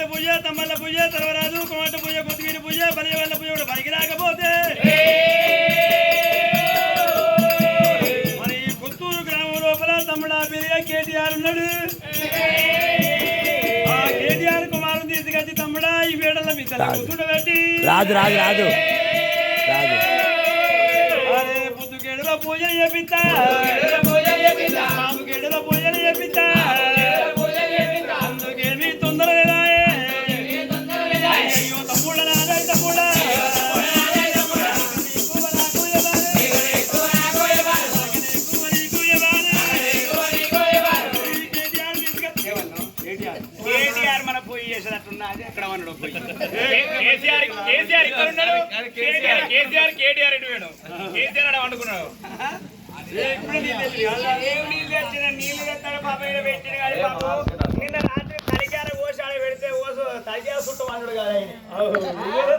కోట పూజ తమ్మల పూజ తలవరాజు కోట పూజ కొత్తిమీర పూజ బలి వల్ల పూజ కూడా పనికి రాకపోతే మరి ఈ పుత్తూరు గ్రామం లోపల తమ్ముడు పెరిగా కేటీఆర్ ఉన్నాడు. ఆ కేటీఆర్ కుమారుని తీసుకొచ్చి తమ్ముడా ఈ వేడల మీ తల కూర్చుండబెట్టి. రాదు రాదు రాదు రాదు అరే పొద్దుగేడులో పూజలు చేపిస్తా. మాపుగేడులో కేసీఆర్ ఇక్కడ కేటీఆర్ కేసీఆర్ కేటీఆర్ ఎటు వేడు కేసీఆర్ వండుకున్నాడు. నీళ్ళు నీళ్ళు నీళ్ళు తెస్తాడు పాప ఇక్కడ కానీ పాపం నిన్న రాత్రి తలికార కోసి ఆడ పెడితే ఓసు తలికార చుట్టూ వండుడు కదా ఆయన.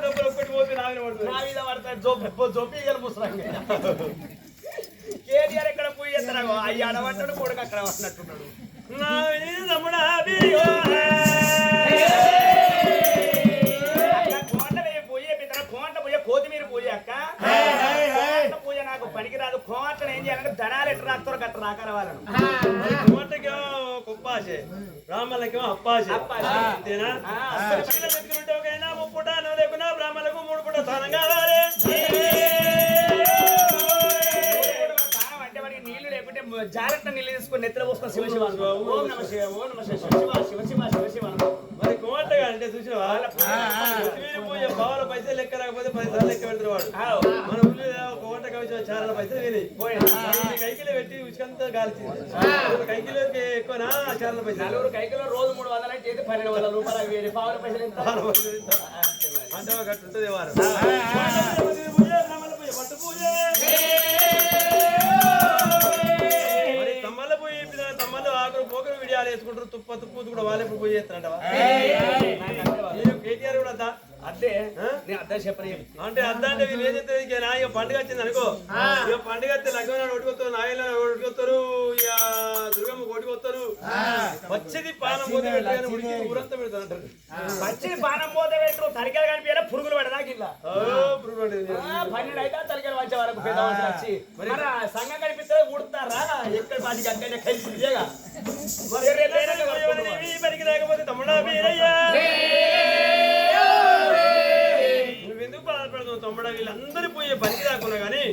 డబ్బులు ఒక్కటి పోతే నా మీద పడుతుంది. నా మీద పడతాడు జొప్పు జొప్పి గల ముసలంగా కేటీఆర్ ఎక్కడ పోయి చేస్తాడు? అయ్యి ఆడబడ్డాడు కొడుకు అక్కడ పట్టినట్టున్నాడు నా మీద అప్పాసే. అంతేనా? ఒకైనా? ముప్పుట నువ్వు లేకున్నా బ్రాహ్మణులకు మూడు పూట స్థానం కావాలి. జాగ్రత్త నీళ్ళు తీసుకొని నెత్తిలో పోసుకొని శివ శివ. ఓం నమ శివ ఓం నమ శివ శివ శివ శివ శివ శివ శివ అనుకో. మరి కోటగా అంటే చూసినవా? కొత్తిమీర పూజ బావుల పైసలు లెక్క రాకపోతే పది సార్లు లెక్క పెడతారు వాడు. చాలా పైసలు విని కైకిలో పెట్టి ఉచికంతా గాలిచింది. కైకిలోకి ఎక్కువనా చాలా పైసలు? నలుగురు కైకిలో రోజు మూడు వందలు చేతి పన్నెండు వందల రూపాయలు వేరే పావుల పైసలు. అంటే ఉంటుంది వారు. పూజ పూజ పట్టు పూజ. తమ్మల పోయి తమ్మలు ఆకులు విడియాలు వేసుకుంటారు తుప్ప తుప్పు కూడా వాళ్ళే ఇప్పుడు చేస్తారంటవా? నేను కేటీఆర్ కూడా అద్దా? నేను అద్దే చెప్పని అంటే అద్దా అంటే వీళ్ళు ఏం చెప్తారు? నా ఇక పండుగ వచ్చింది అనుకో. ఇక పండుగ వస్తే లగ్గం ఒడికొస్తారు నాయన ఒడికొస్తారు ఇక దుర్గమ్మ కొట్టుకొస్తారు వచ్చేది పానం పోతే ఊరంతా పెడతారు అంటారు. మంచి పానం పోతే పెట్టు తరికలు కనిపించారా పురుగులు పడదాకి ఇలా ఓ, ఇప్పుడు పడింది. పన్నెండు అయితే తలికలు వచ్చే వరకు పెద్ద వచ్చి. మరి సంఘం కనిపిస్తే ఉడతారా ఎక్కడ పాటికి అక్కడ కలిసి పనికి రాకపోతే తమ్ముడా వీరయ్యా పనికి రాకున్నా కానీ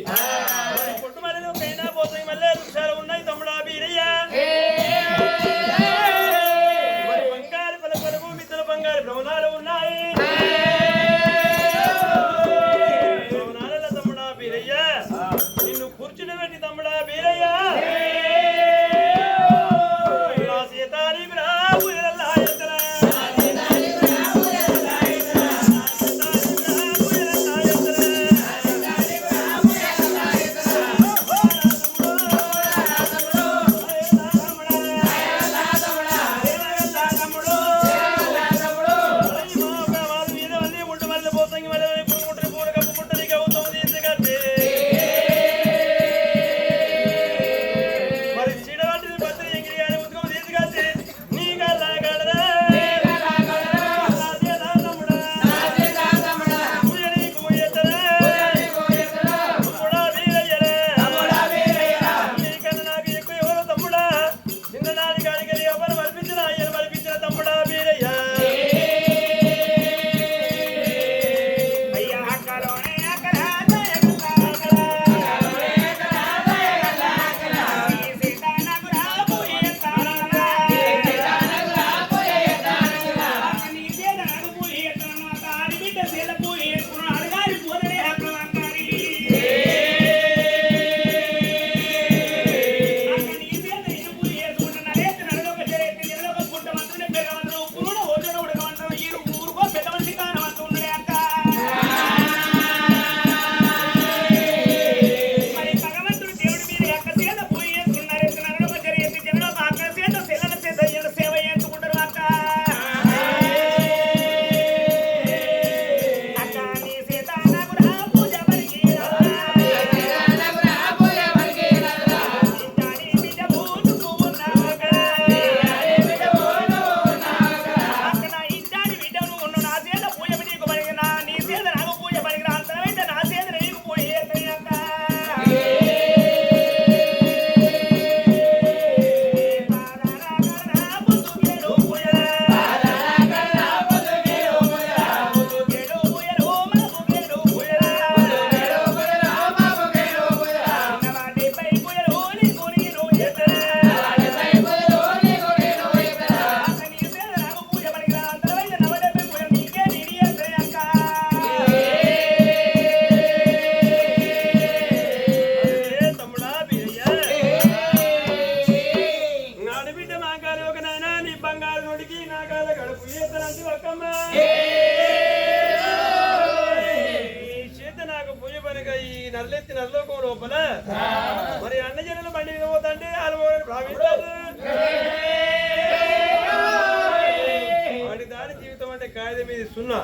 వాడి దాని జీవితం అంటే కాగితం మీద సున్నా.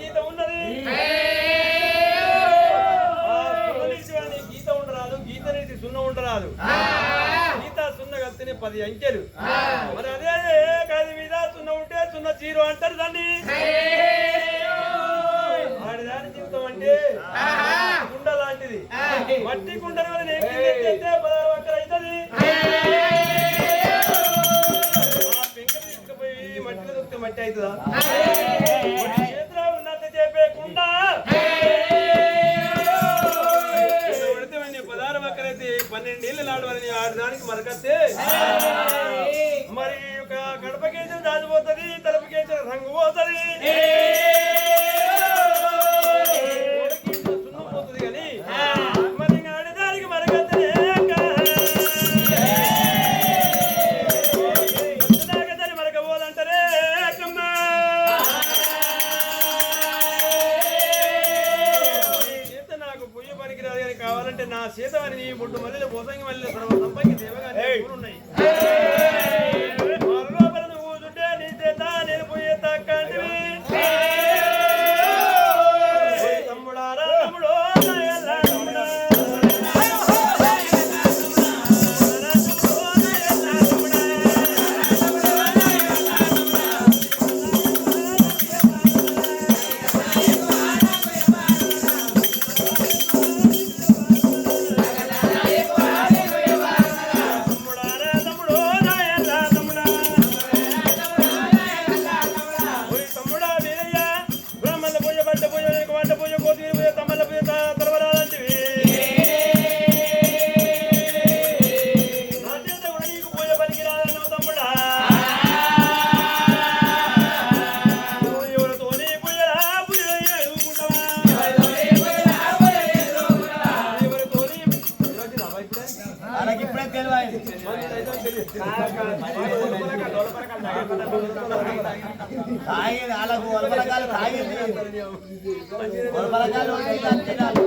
గీత ఉన్నది. గీత ఉండరాదు గీత నుంచి సున్న ఉండరాదు. గీత సున్న కలిస్తేనే పది అంకెలు. మరి అదే కాదు మీద సున్న ఉంటే సున్న జీరో అంటారు దాన్ని. వాడి దాని జీవితం అంటే లాంటిది మట్టి కుండల వల్ల ఎక్కితే పదహారు అక్కడ అవుతుంది. మట్టిలో దొరికితే మట్టి అవుతుందా? చేతిలో ఉన్నంత చెప్పే కుండ. పదహారు ఒక్కరైతే పన్నెండేళ్ళు నాడవని ఆడదానికి మరకస్తే మరి ఒక గడప కేజీలు దాచిపోతుంది తలప కేజీలు రంగు పోతుంది. కావాలంటే నా సీత అని నీ ముట్టు మల్లెలు పోసంగి మల్లెలు సర్వ సంపంగి దేవగాని ఉన్నాయి తాగేది. వాళ్ళకు వలపలకాలు తాగేది వలపలకాలు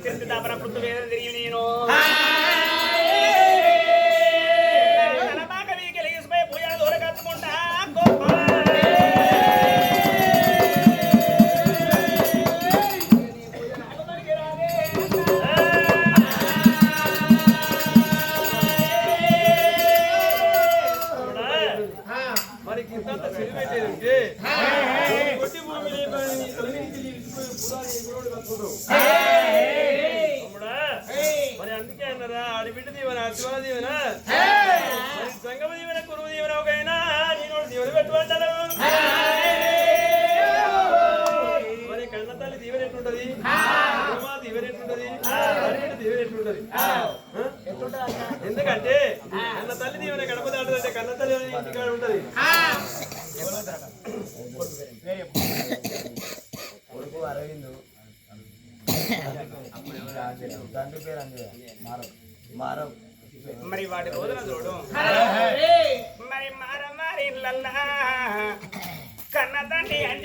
que ele te dá సంగమ దీవెన కురువు దీవెన ఒకైనా నేను దీవెన పెట్టుకుంటాను మరి కన్న తల్లి దీవెన ఎట్లుంటది? దీవెన ఎట్లుంటది? దీవెన? ఎందుకంటే కన్న తల్లి దీవెన గడప దాటదంటే కన్న తల్లి ఇంటికాడ ఉంటది. కొడుకు అరవింద్. తండ్రి పేరు అంజయ్య. మారవ్. మారవ్. మరి వాటి రోజున చూడు. మరి మార మారి కన్న తండ్రి